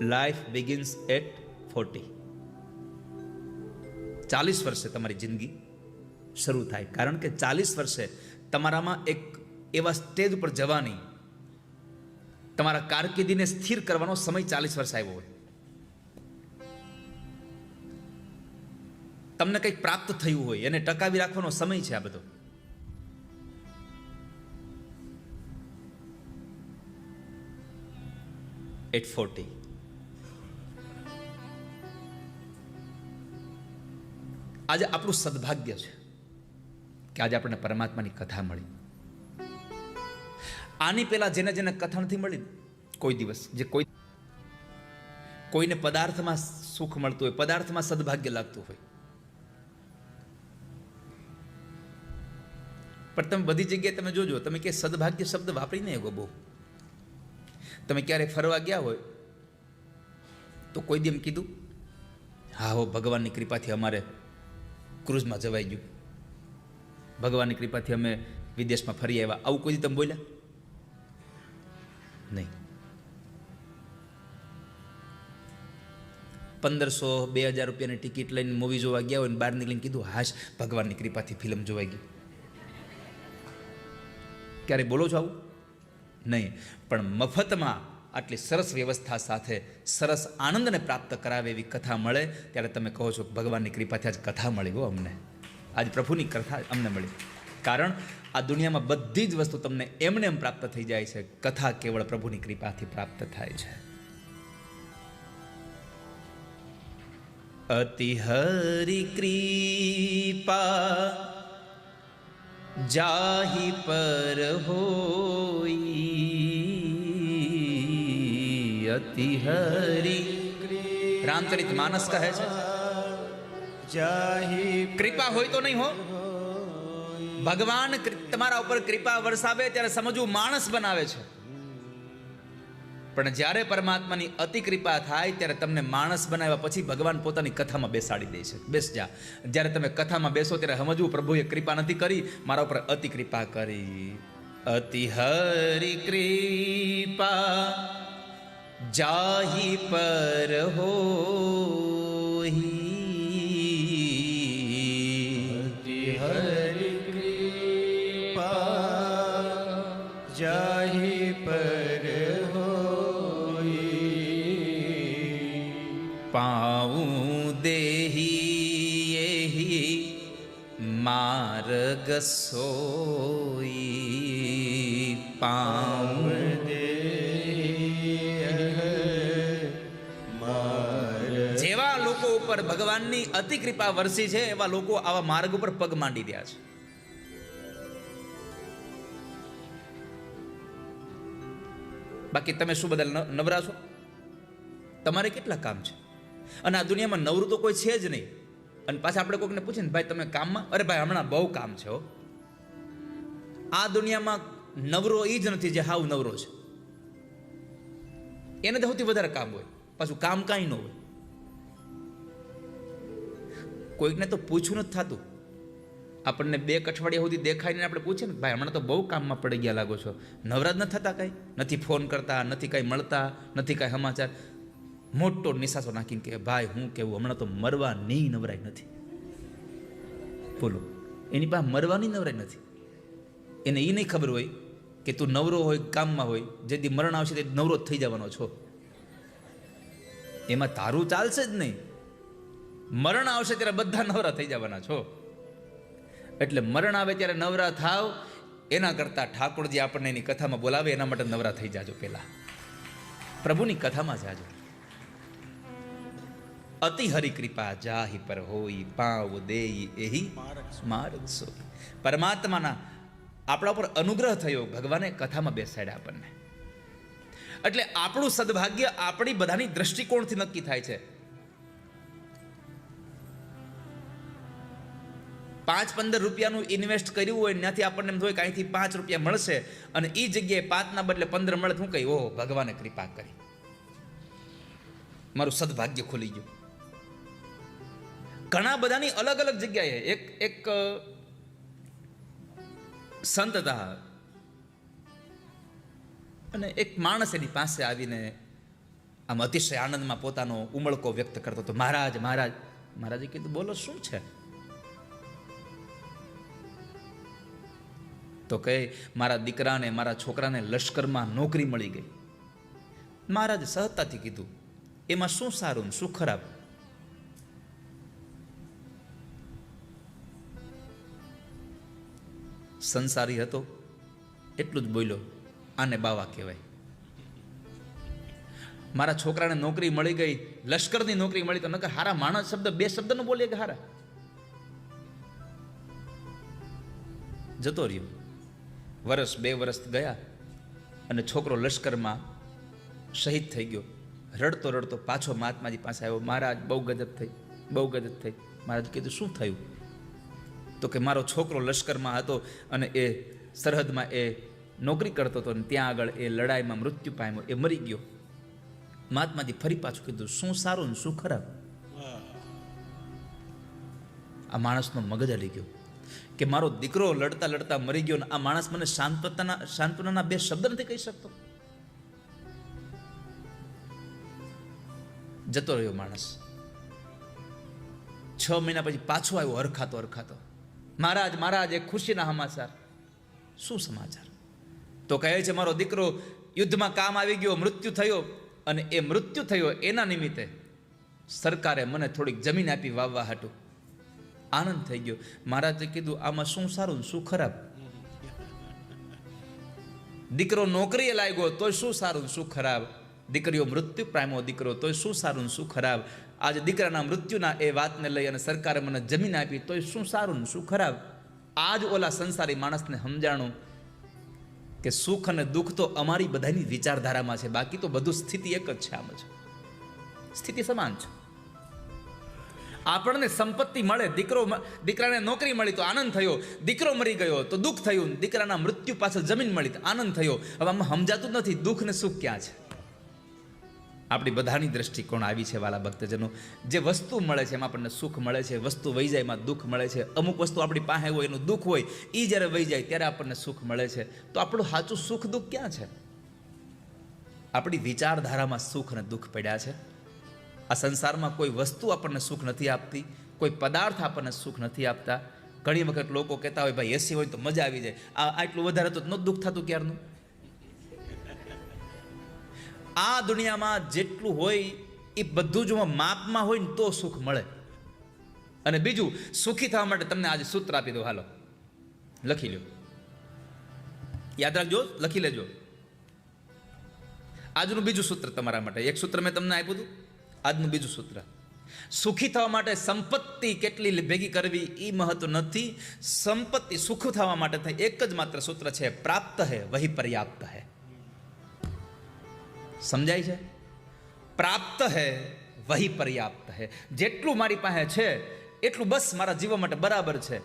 Life begins at forty ચાલીસ વર્ષે તમારી જિંદગી શરૂ થાય. કારણ કે ચાલીસ વર્ષે તમારામાં એક એવા સ્ટેજ ઉપર જવાની, તમારા કારકિર્દીને સ્થિર કરવાનો સમય ચાલીસ વર્ષ આવ્યો હોય. તમને કંઈક પ્રાપ્ત થયું હોય, એને ટકાવી રાખવાનો સમય છે આ બધો. એટ ફોર્ટી આજે આપણું સદભાગ્ય છે કે આજે આપણને પરમાત્માની કથા મળી. આની પહેલાં જેને જેને કથા નથી મળી કોઈ દિવસ, જે કોઈ કોઈને પદાર્થમાં સુખ મળતું હોય, પદાર્થમાં સદભાગ્ય લાગતું હોય. પણ તમે બધી જગ્યાએ તમે જોજો, તમે કે સદભાગ્ય શબ્દ વાપરી નહીં બહુ. તમે ક્યારેક ફરવા ગયા હોય, તો કોઈ દી એમ કીધું, હા હો, ભગવાનની કૃપાથી અમારે ક્રૂઝમાં જવાઈ ગયું. ભગવાનની કૃપાથી અમે વિદેશમાં ફરી આવ્યા. આવું કોઈ તમે બોલ્યા? નહીં. પંદરસો બે હજાર રૂપિયાની ટિકિટ લઈને મૂવી જોવા ગયા હોય ને બહાર નીકળીને કીધું, હાશ, ભગવાનની કૃપાથી ફિલ્મ જોવાઈ ગઈ ક્યારે બોલો છો આવું? નહીં. પણ મફતમાં આટલી સરસ વ્યવસ્થા સાથે સરસ આનંદને પ્રાપ્ત કરાવે એવી કથા મળે. ત્યારે તમે કહો છો ભગવાનની કૃપાથી આજ કથા મળી હો અમને. આજ પ્રભુની કથા અમને મળી. કારણ આ દુનિયામાં બધી જ વસ્તુ તમને એમને એમ પ્રાપ્ત થઈ જાય છે. કથા કેવળ પ્રભુની કૃપાથી પ્રાપ્ત થાય છે. અતિ હરિ કૃપા જાહી પર હોઈ અતિ હરી રામચરિત માનસ કહે છે. કૃપા હોય તો નહીં હો. ભગવાન તમારા ઉપર કૃપા વરસાવે ત્યારે સમજવું માણસ બનાવે છે. પણ જ્યારે પરમાત્માની અતિ કૃપા થાય ત્યારે તમને માણસ બનાવ્યા પછી ભગવાન પોતાની કથામાં બેસાડી દે છે. બેસ જા. જ્યારે તમે કથામાં બેસો ત્યારે સમજવું પ્રભુએ કૃપા નથી કરી મારા ઉપર અતિ કૃપા કરી. અતિ હરિ કૃપા જાહી પર હોઈ હરિ કૃપા जाहि पर હોઈ પાઉં देहि એહી માર્ગ સોઈ પાઉં ઉપર ભગવાનની અતિ કૃપા વરસી છે એવા લોકો આવા માર્ગ ઉપર પગ માંડી રહ્યા છે. બાકી તમે શું બદલ નવરા છો? તમારે કેટલા કામ છે? અને આ દુનિયામાં નવરું તો કોઈ છે જ નહીં. અને પાછા આપણે કોઈકને પૂછીએ ને, ભાઈ, તમે કામમાં? અરે ભાઈ, હમણાં બહુ કામ છે હો. આ દુનિયામાં નવરો એ જ નથી જે હાવ નવરો છે. એને તો સૌથી વધારે કામ હોય. પાછું કામ કાંઈ ન હોય. કોઈકને તો પૂછવું નથી થતું. આપણને બે અઠવાડિયા સુધી દેખાઈને આપણે પૂછે ને, ભાઈ, હમણાં તો બહુ કામમાં પડી ગયા લાગો છો. નવરાજ ન થતા કાંઈ? નથી ફોન કરતા, નથી કાંઈ મળતા, નથી કાંઈ સમાચાર? મોટો નિશાસો નાખીને કે, ભાઈ, હું કેવું? હમણાં તો મરવાની નવરાઈ નથી. બોલો. એની પાસે મરવાની નવરાઈ નથી. એને એ નહીં ખબર હોય કે તું નવરો હોય, કામમાં હોય, જેથી મરણ આવશે તે નવરો થઈ જવાનો છો. એમાં તારું ચાલશે જ નહીં. મરણ આવશે ત્યારે બધા નવરા થઈ જવાના છો. એટલે મરણ આવે ત્યારે નવરા થાવ, એના કરતાં ઠાકોરજી આપણને એની કથામાં બોલાવે, એના માટે નવરા થઈ જાજો પહેલા પ્રભુની કથામાં જાજો. અતિ હરિ કૃપા જાહી પર હોઈ પાવ દેઈ એહી માર્ગ સોઈ પરમાત્માના આપણા ઉપર અનુગ્રહ થયો, ભગવાને કથામાં બેસાડ્યા આપણને. એટલે આપણું સદભાગ્ય આપણી બધાની દ્રષ્ટિકોણથી નક્કી થાય છે. પાંચ પંદર રૂપિયાનું ઇન્વેસ્ટ કર્યું હોય, ત્યાંથી આપણને એમ થાય કાંઈથી પાંચ રૂપિયા મળશે. અને એ જગ્યાએ પાંચના બદલે પંદર મળે હું કહી ઓહો, ભગવાને કૃપા કરી. મારું સદભાગ્ય ખુલી ગયું. ઘણા બધાની અલગ અલગ જગ્યાએ એક એક સંત હતા. અને એક માણસ એની પાસે આવીને આમ અતિશય આનંદમાં પોતાનો ઉમળકો વ્યક્ત કરતો હતો. મહારાજ મહારાજ, મહારાજે કીધું, બોલો, શું છે? તો કહે, મારા દીકરાને, મારા છોકરાને લશ્કરમાં નોકરી મળી ગઈ. મહારાજ સહજતાથી કીધું, એમાં શું સારું ને શું ખરાબ? સંસારી હતો, એટલું જ બોલ્યો, આને બાવા કહેવાય. મારા છોકરાને નોકરી મળી ગઈ, લશ્કરની નોકરી મળી તો નકર હારા માણસ શબ્દ, બે શબ્દનો બોલીએ કે હારા? જતો રહ્યો. વર્ષ બે વર્ષ ગયા અને છોકરો લશ્કરમાં શહીદ થઈ ગયો. રડતો રડતો પાછો મહાત્માજી પાસે આવ્યો. મહારાજ બહુ ગજબ થઈ બહુ ગજબ થઈ. મહારાજ કીધું શું થયું? તો કે મારો છોકરો લશ્કરમાં હતો અને એ સરહદમાં એ નોકરી કરતો હતો અને ત્યાં આગળ એ લડાઈમાં મૃત્યુ પામ્યો. એ મરી ગયો. મહાત્માજી ફરી પાછું કીધું શું સારું ને શું ખરાબ? આ માણસનો મગજ હલી ગયો. કે મારો દીકરો લડતા લડતા મરી ગયો આ માણસ મને શાંતતાના શાંતનાના બે શબ્દ નથી કહી શકતો. જતો રહ્યો માણસ. છ મહિના પછી પાછો આવ્યો હરખાતો હરખાતો. મહારાજ મહારાજ, એ ખુશીના સમાચાર. શું સમાચાર? તો કહે છે, મારો દીકરો યુદ્ધમાં કામ આવી ગયો, મૃત્યુ થયો અને એ મૃત્યુ થયો એના નિમિત્તે સરકારે મને થોડીક જમીન આપી વાવવા હાટું. આનંદ થઈ ગયો. મહારાજે કીધું, આમાં શું સારું શું ખરાબ? દીકરો નોકરીએ લાગ્યો તોય શું સારું શું ખરાબ? દીકરીઓ મૃત્યુ પામ્યો દીકરો તોય શું સારું શું ખરાબ? આજે દીકરાના મૃત્યુના એ વાતને લઈ અને સરકારે મને જમીન આપી તોય શું સારું શું ખરાબ? આજ ઓલા સંસારી માણસને સમજાણું કે સુખ અને દુઃખ તો અમારી બધાની વિચારધારામાં છે. બાકી તો બધું સ્થિતિ એક જ છે આમ જ. સ્થિતિ સમાન છે. આપણને સંપત્તિ મળે, દીકરો દીકરાને નોકરી મળી તો આનંદ થયો. દીકરો મરી ગયો તો દુઃખ થયું. દીકરાના મૃત્યુ પાછળ જમીન મળી તો આનંદ થયો. હવે આમાં સમજાતું નથી, દુઃખ ને સુખ ક્યાં છે? આપણી બધાની દ્રષ્ટિકોણ આવી છે, વાલા ભક્તજનો. જે વસ્તુ મળે છે, એમાં આપણને સુખ મળે છે, વસ્તુ વહી જાય, એમાં દુઃખ મળે છે. અમુક વસ્તુ આપણી પાસે હોય, એનું દુઃખ હોય એ જ્યારે વહી જાય, ત્યારે આપણને સુખ મળે છે. તો આપણું સાચું સુખ દુઃખ ક્યાં છે? આપણી વિચારધારામાં સુખ અને દુઃખ પડ્યા છે. આ સંસારમાં કોઈ વસ્તુ આપણને સુખ નથી આપતી, કોઈ પદાર્થ આપણને સુખ નથી આપતા. ઘણી વખત લોકો કહેતા હોય, ભાઈ એસી હોય તો મજા આવી જાય. આ આટલું વધારે તો નહોતું દુઃખ થતું ક્યારનું? આ દુનિયામાં જેટલું હોય એ બધું જો માપમાં હોય ને તો સુખ મળે. અને બીજું, સુખી થવા માટે તમને આજે સૂત્ર આપી દો હાલો. લખી લો યાદ રાખજો, લખી લેજો. આજનું બીજું સૂત્ર તમારા માટે. એક સૂત્ર મેં તમને આપ્યું હતું. આજનું બીજું સૂત્ર. સુખી થવા માટે સંપત્તિ કેટલી ભેગી કરવી એ મહત્વ નથી. સંપત્તિ સુખ થવા માટે થાય એક જ માત્ર સૂત્ર છે, પ્રાપ્ત હે, વહી પર્યાપ્ત હે. સમજાય છે? પ્રાપ્ત હે, વહી પર્યાપ્ત હે. જેટલું મારી પાસે છે, એટલું બસ મારા જીવન માટે બરાબર છે.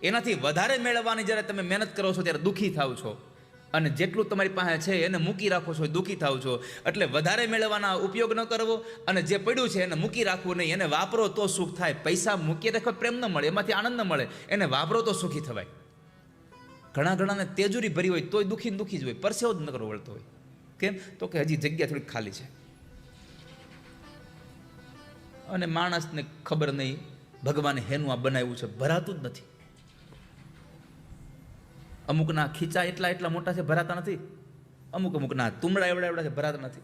એનાથી વધારે મેળવવાની જ્યારે તમે મહેનત કરો છો, ત્યારે દુઃખી થાવ છો. અને જેટલું તમારી પાસે છે એને મૂકી રાખો છો, દુઃખી થાવ છો. એટલે વધારે મેળવવાના ઉપયોગ ન કરવો અને જે પડ્યું છે એને મૂકી રાખવું નહીં. એને વાપરો તો સુખ થાય. પૈસા મૂકીએ રાખો પ્રેમ ન મળે, એમાંથી આનંદ ન મળે. એને વાપરો તો સુખી થવાય. ઘણા ઘણાને તેજુરી ભરી હોય તોય દુઃખી દુઃખી જ હોય. પરસેવો જ ન કરવો વળતો હોય. કેમ? તો કે હજી જગ્યા થોડીક ખાલી છે. અને માણસને ખબર નહીં, ભગવાને હેનું આ બનાવ્યું છે, ભરાતું જ નથી. અમુકના ખીચા એટલા એટલા મોટા છે, ભરાતા નથી. અમુક અમુકના તુમડા એવડા એવડા છે, ભરાતા નથી.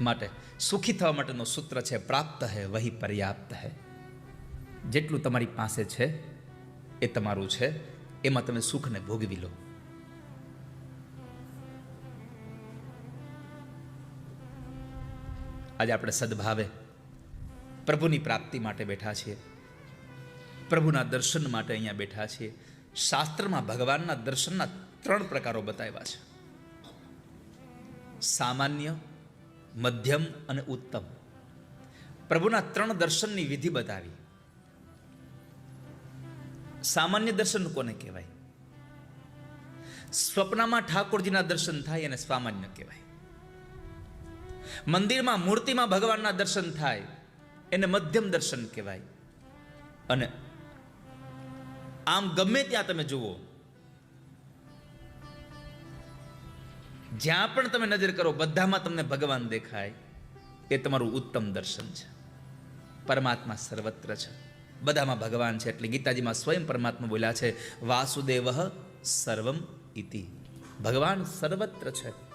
માટે સુખી થવા માટેનો સૂત્ર છે, પ્રાપ્ત હે, વહી પર્યાપ્ત હે. જેટલું તમારી પાસે છે, એ તમારું છે, એમાં તમે સુખને ભોગવી લો. આજે આપણે સદભાવે પ્રભુની પ્રાપ્તિ માટે બેઠા છીએ. પ્રભુના દર્શન માટે અહીંયા બેઠા છીએ. શાસ્ત્રમાં ભગવાનના દર્શનના ત્રણ પ્રકારો બતાવ્યા છે. સામાન્ય, મધ્યમ અને ઉત્તમ. પ્રભુના ત્રણ દર્શનની વિધિ બતાવી. સામાન્ય દર્શન કોને કહેવાય? સ્વપ્નમાં ઠાકોરજીના દર્શન થાય એને સામાન્ય કહેવાય. મંદિરમાં મૂર્તિમાં ભગવાનના દર્શન થાય, એને મધ્યમ દર્શન કહેવાય. અને આમ ગમે ત્યાં તમે જુઓ. જ્યાં પણ તમે નજર કરો, બધામાં તમને ભગવાન દેખાય. એ તમારું ઉત્તમ દર્શન છે. પરમાત્મા સર્વત્ર છે. બધામાં ભગવાન છે એટલે ગીતાજીમાં સ્વયં પરમાત્મા બોલ્યા છે, વાસુદેવ સર્વમ ઇતિ. ભગવાન સર્વત્ર છે.